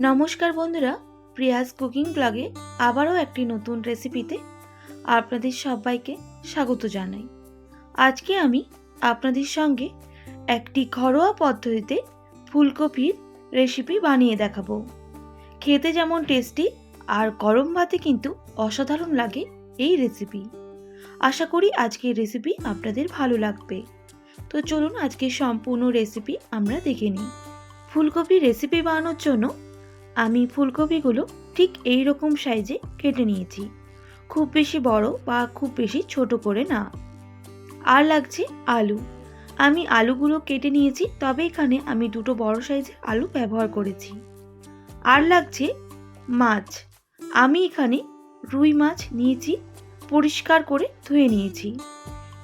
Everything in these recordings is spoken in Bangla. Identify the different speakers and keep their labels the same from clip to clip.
Speaker 1: নমস্কার বন্ধুরা, প্রিয়াস কুকিং ব্লগে আবারও একটি নতুন রেসিপিতে আপনাদের সবাইকে স্বাগত জানাই। আজকে আমি আপনাদের সঙ্গে একটি ঘরোয়া পদ্ধতিতে ফুলকপির রেসিপি বানিয়ে দেখাবো। খেতে যেমন টেস্টি আর গরম ভাতে কিন্তু অসাধারণ লাগে এই রেসিপি। আশা করি আজকের রেসিপি আপনাদের ভালো লাগবে। তো চলুন আজকে সম্পূর্ণ রেসিপি আমরা দেখে নিই। ফুলকপি রেসিপি বানানোর জন্য আমি ফুলকপিগুলো ঠিক এই রকম সাইজে কেটে নিয়েছি। খুব বেশি বড় বা খুব বেশি ছোট করে না। আর লাগছে আলু। আমি আলুগুলো কেটে নিয়েছি, তবে এখানে আমি দুটো বড় সাইজের আলু ব্যবহার করেছি। আর লাগছে মাছ। আমি এখানে রুই মাছ নিয়েছি, পরিষ্কার করে ধুয়ে নিয়েছি।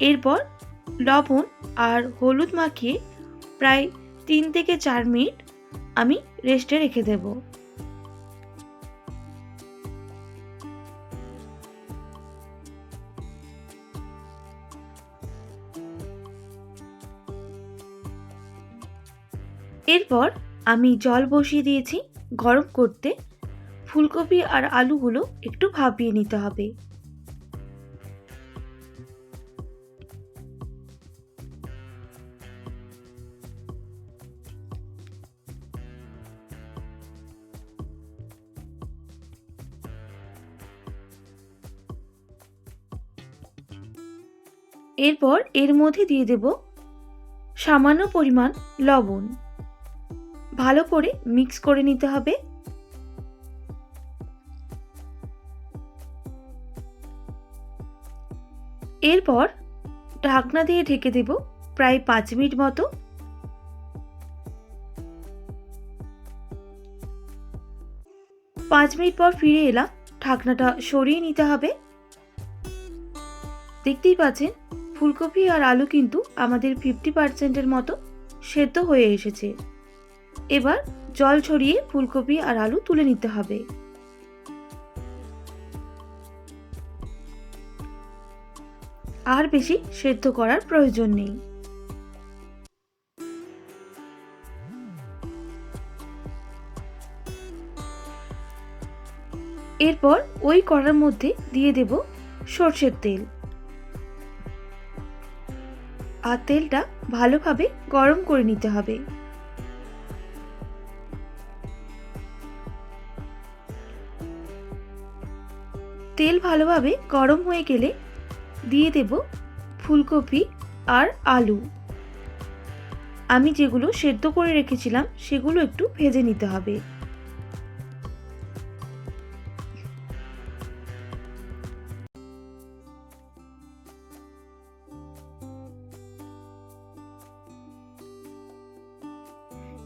Speaker 1: এরপর লবণ আর হলুদ মাখিয়ে প্রায় তিন থেকে চার মিনিট আমি রেস্টে রেখে দেব। এরপর আমি জল বসিয়ে দিয়েছি গরম করতে। ফুলকপি আর আলুগুলো একটু ভাপিয়ে নিতে হবে। এরপর এর মধ্যে দিয়ে দেব সামান্য পরিমাণ লবণ। ভালো করে মিক্স করে নিতে হবে। এরপর ঢাকনা দিয়ে ঢেকে দেব প্রায় পাঁচ মিনিট মতো। পাঁচ মিনিট পর ফিরে এলাম, ঢাকনাটা সরিয়ে নিতে হবে। দেখতেই পাচ্ছেন, ফুলকপি আর আলু কিন্তু আমাদের ফিফটি পার্সেন্টের মতো সেদ্ধ হয়ে এসেছে। এবার জল ছড়িয়ে ফুলকপি আর আলু তুলে নিতে হবে। আর বেশি সেদ্ধ করার প্রয়োজন নেই। এরপর ওই কড়ার মধ্যে দিয়ে দেব সর্ষের তেল। আর তেলটা ভালোভাবে গরম করে নিতে হবে। ভালোভাবে গরম হয়ে গেলে দিয়ে দেব ফুলকপি আর আলু। আমি যেগুলো সেদ্ধ করে রেখেছিলাম, সেগুলো একটু ভেজে নিতে হবে।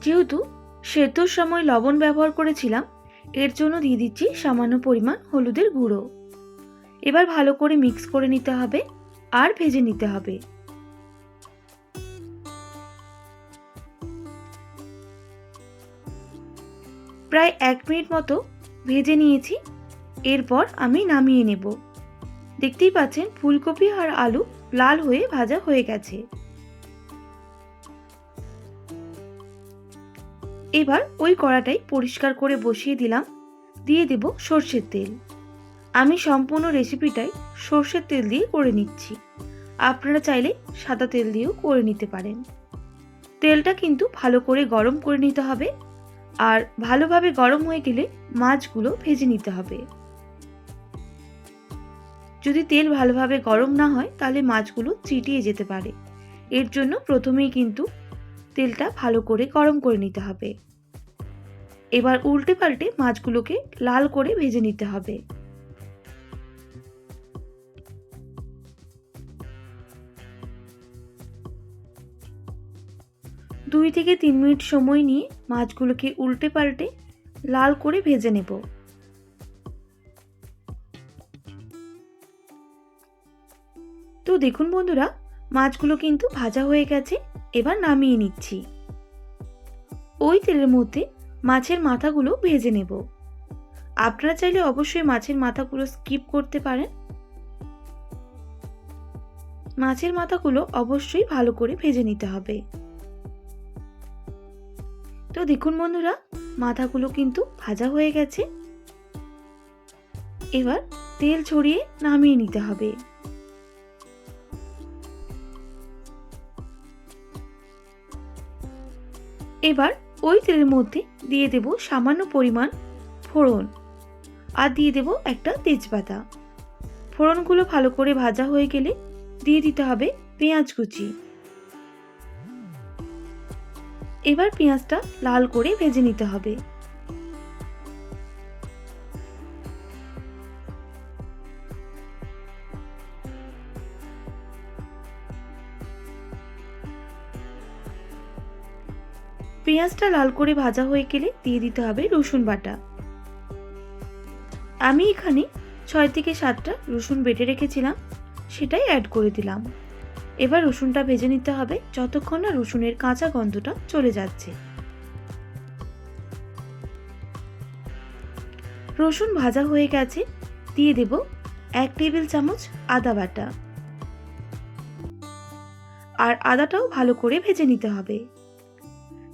Speaker 1: যেহেতু সেদ্ধর সময় লবণ ব্যবহার করেছিলাম, এর জন্য দিয়ে দিচ্ছি সামান্য পরিমাণ হলুদের গুঁড়ো। এবার ভালো করে মিক্স করে নিতে হবে আর ভেজে নিতে হবে। প্রায় এক মিনিট মতো ভেজে নিয়েছি, এরপর আমি নামিয়ে নেব। দেখতেই পাচ্ছেন ফুলকপি আর আলু লাল হয়ে ভাজা হয়ে গেছে। এবার ওই কড়াটাই পরিষ্কার করে বসিয়ে দিলাম, দিয়ে দেব সর্ষের তেল। আমি সম্পূর্ণ রেসিপিটাই সর্ষের তেল দিয়ে করে নিচ্ছি। আপনারা চাইলে সাদা তেল দিয়েও করে নিতে পারেন। তেলটা কিন্তু ভালো করে গরম করে নিতে হবে আর ভালোভাবে গরম হয়ে গেলে মাছগুলো ভেজে নিতে হবে। যদি তেল ভালোভাবে গরম না হয় তাহলে মাছগুলো চিটিয়ে যেতে পারে। এর জন্য প্রথমেই কিন্তু তেলটা ভালো করে গরম করে নিতে হবে। এবার উল্টে পাল্টে মাছগুলোকে লাল করে ভেজে নিতে হবে। দুই থেকে তিন মিনিট সময় নিয়ে মাছগুলোকে উল্টে পাল্টে লাল করে ভেজে নেব। তো দেখুন বন্ধুরা, মাছগুলো কিন্তু ভাজা হয়ে গেছে, এবার নামিয়ে নিচ্ছি। ওই তেলের মধ্যে মাছের মাথাগুলো ভেজে নেব। আপনারা চাইলে অবশ্যই মাছের মাথাগুলো স্কিপ করতে পারেন। মাছের মাথাগুলো অবশ্যই ভালো করে ভেজে নিতে হবে। তো দেখুন বন্ধুরা, মাথাগুলো কিন্তু ভাজা হয়ে গেছে। এবার তেল ছড়িয়ে নামিয়ে নিতে হবে। এবার ওই তেলের মধ্যে দিয়ে দেব সামান্য পরিমাণ ফোড়ন আর দিয়ে দেব একটা তেজপাতা। ফোড়নগুলো ভালো করে ভাজা হয়ে গেলে দিয়ে দিতে হবে পেঁয়াজ কুচি। এবার পেঁয়াজটা লাল করে ভেজে নিতে হবে। পেঁয়াজটা লাল করে ভাজা হয়ে গেলে দিয়ে দিতে হবে রসুন বাটা। আমি এখানে ছয় থেকে সাতটা রসুন বেটে রেখেছিলাম, সেটাই অ্যাড করে দিলাম। এবার রসুনটা ভেজে নিতে হবে যতক্ষণ না রসুনের কাঁচা গন্ধটা চলে যাচ্ছে। রসুন ভাজা হয়ে গেছে, দিয়ে দেব এক টেবিল চামচ আদা বাটা। আর আদাটাও ভালো করে ভেজে নিতে হবে।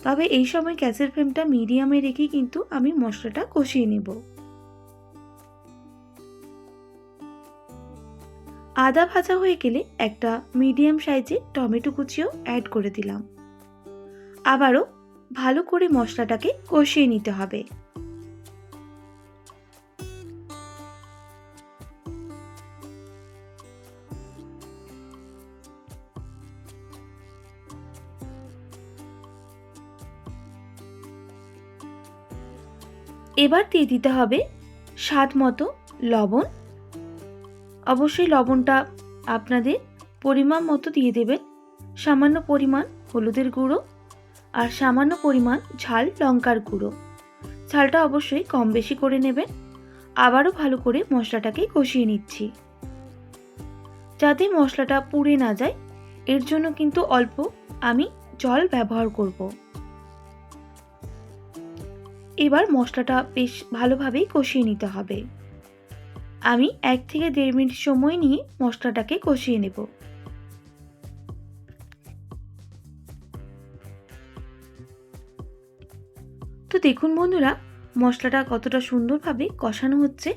Speaker 1: তবে এই সময় গ্যাসের ফ্লেমটা মিডিয়ামে রেখে কিন্তু আমি মশলাটা কষিয়ে নেব। আদা ভাজা হয়ে গেলে একটা মিডিয়াম সাইজে টমেটো কুচিও অ্যাড করে দিলাম। আবারও ভালো করে মশলাটাকে কষিয়ে নিতে হবে। এবার দিয়ে দিতে হবে স্বাদ মতো লবণ অবশ্যই লবণটা আপনাদের পরিমাণ মতো দিয়ে দেবেন। সামান্য পরিমাণ হলুদের গুঁড়ো আর সামান্য পরিমাণ ঝাল লঙ্কার গুঁড়ো। ঝালটা অবশ্যই কম বেশি করে নেবেন। আবারও ভালো করে মশলাটাকে কষিয়ে নিচ্ছি। যাতে মশলাটা পুড়ে না যায়, এর জন্য কিন্তু অল্প আমি জল ব্যবহার করব। এবার মশলাটা বেশ ভালোভাবেই কষিয়ে নিতে হবে। আমি এক থেকে দেড় মিনিট সময় নিয়ে মশলাটাকে কষিয়ে নেব। তো দেখুন বন্ধুরা, মশলাটা কতটা সুন্দরভাবে কষানো হচ্ছে।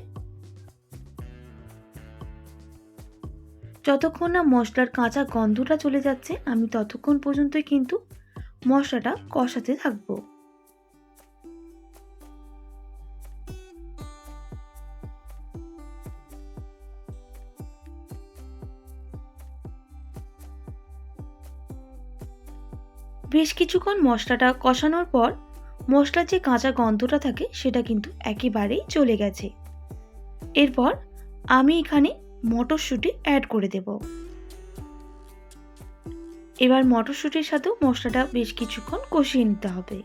Speaker 1: যতক্ষণ না মশলার কাঁচা গন্ধটা চলে যাচ্ছে, আমি ততক্ষণ পর্যন্তই কিন্তু মশলাটা কষাতে থাকব। বেশ কিছুক্ষণ মশলাটা কষানোর পর মশলার যে কাঁচা গন্ধটা থাকে সেটা কিন্তু একেবারেই চলে গেছে। এরপর আমি এখানে মটরশুঁটি অ্যাড করে দেব। এবার মটরশুঁটির সাথেও মশলাটা বেশ কিছুক্ষণ কষিয়ে নিতে হবে।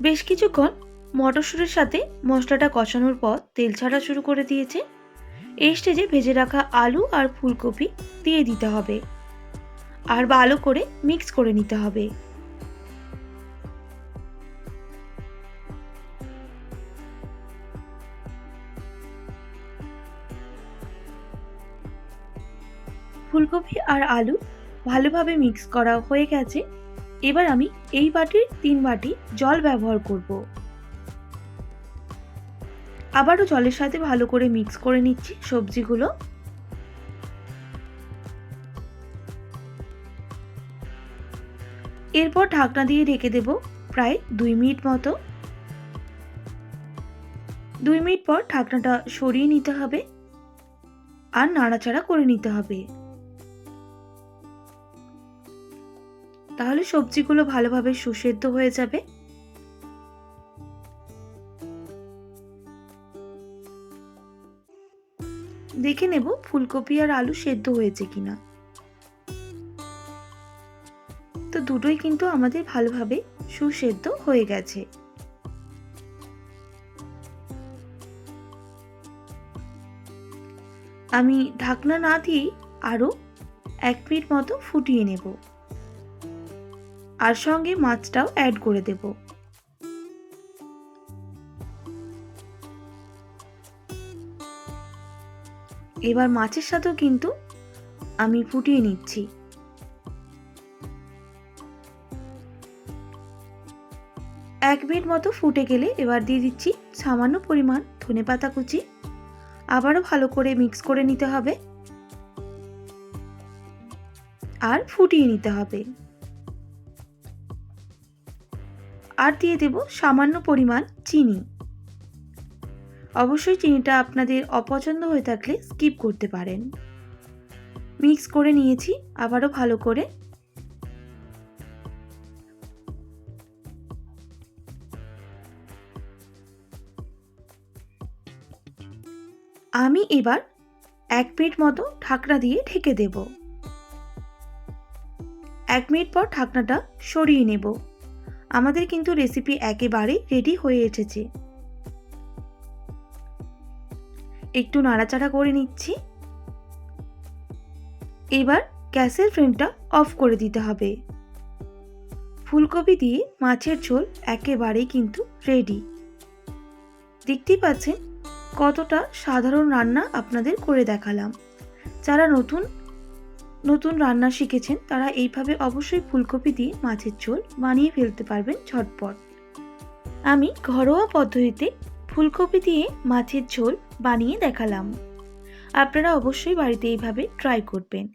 Speaker 1: বেশ কিছুক্ষণ মটরশুঁটির সাথে মশলাটা কষানোর পর তেল ছাড়া শুরু করে দিয়েছে। এই স্টেজে ভেজে রাখা আলু আর ফুলকপি দিয়ে দিতে হবে। আর ভালো করে মিক্স করে নিতে হবে। ফুলকপি আর আলু ভালোভাবে মিক্স করা হয়ে গেছে। এবার আমি এই বাটির তিন বাটি জল ব্যবহার করব। আবারও জলের সাথে ভালো করে মিক্স করে নিচ্ছি সবজিগুলো। এরপর ঢাকনা দিয়ে ঢেকে দেব প্রায় দুই মিনিট মতো। দুই মিনিট পর ঢাকনাটা সরিয়ে নিতে হবে। আর নাড়াচাড়া করে নিতে হবে। তাহলে সবজিগুলো ভালোভাবে সুসেদ্ধ হয়ে যাবে? দেখে নেব ফুলকপি আর আলু সেদ্ধ হয়েছে কিনা। তো দুটোই কিন্তু আমাদের ভালোভাবে সুসেদ্ধ হয়ে গেছে। আমি ঢাকনা না দিয়েই আরও এক মিনিট মতো ফুটিয়ে নেব। আর সঙ্গে মাছটাও অ্যাড করে দেব। এবার মাছের সাথেও কিন্তু আমি ফুটিয়ে নিচ্ছি। এক মিনিট মতো ফুটে গেলে এবার দিয়ে দিচ্ছি সামান্য পরিমাণ ধনে পাতা কুচি। আবারও ভালো করে মিক্স করে নিতে হবে। আর ফুটিয়ে নিতে হবে। আর দিয়ে দেব সামান্য পরিমাণ চিনি। অবশ্যই চিনিটা আপনাদের অপছন্দ হয়ে থাকলে স্কিপ করতে পারেন। মিক্স করে নিয়েছি, আবারও ভালো করে। আমি এবার এক মিনিট মতো ঢাকনা দিয়ে ঢেকে দেব। এক মিনিট পর ঢাকনাটা সরিয়ে নেব। আমাদের কিন্তু রেসিপি একেবারে রেডি হয়ে এসেছে। একটু নাড়াচাড়া করে নিচ্ছি। এবার গ্যাসের ফ্লেমটা অফ করে দিতে হবে। ফুলকপি দিয়ে মাছের ঝোল একেবারেই কিন্তু রেডি দেখতেই পাচ্ছেন কতটা সাধারণ রান্না আপনাদের করে দেখালাম। যারা নতুন নতুন রান্না শিখেছেন, তারা এইভাবে অবশ্যই ফুলকপি দিয়ে মাছের ঝোল বানিয়ে ফেলতে পারবেন ঝটপট। আমি ঘরোয়া পদ্ধতিতে ফুলকপি দিয়ে মাছের ঝোল বানিয়ে দেখালাম। আপনারা অবশ্যই বাড়িতে এইভাবে ট্রাই করবেন।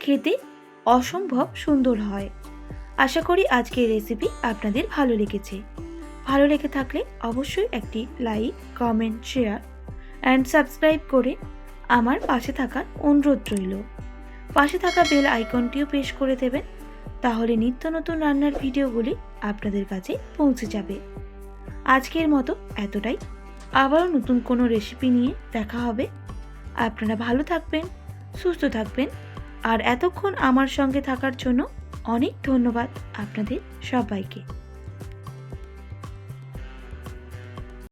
Speaker 1: খেতে অসম্ভব সুন্দর হয়। আশা করি আজকের রেসিপি আপনাদের ভালো লেগেছে। ভালো লেগে থাকলে অবশ্যই একটি like comment share and subscribe করে আমার পাশে থাকার অনুরোধ রইল। পাশে থাকা বেল আইকনটিও পেশ করে দেবেন, তাহলে নিত্য নতুন রান্নার ভিডিওগুলি আপনাদের কাছে পৌঁছে যাবে। আজকের মতো এতটাই। আবারও নতুন কোনো রেসিপি নিয়ে দেখা হবে। আপনারা ভালো থাকবেন, সুস্থ থাকবেন, আর এতক্ষণ আমার সঙ্গে থাকার জন্য অনেক ধন্যবাদ আপনাদের সবাইকে।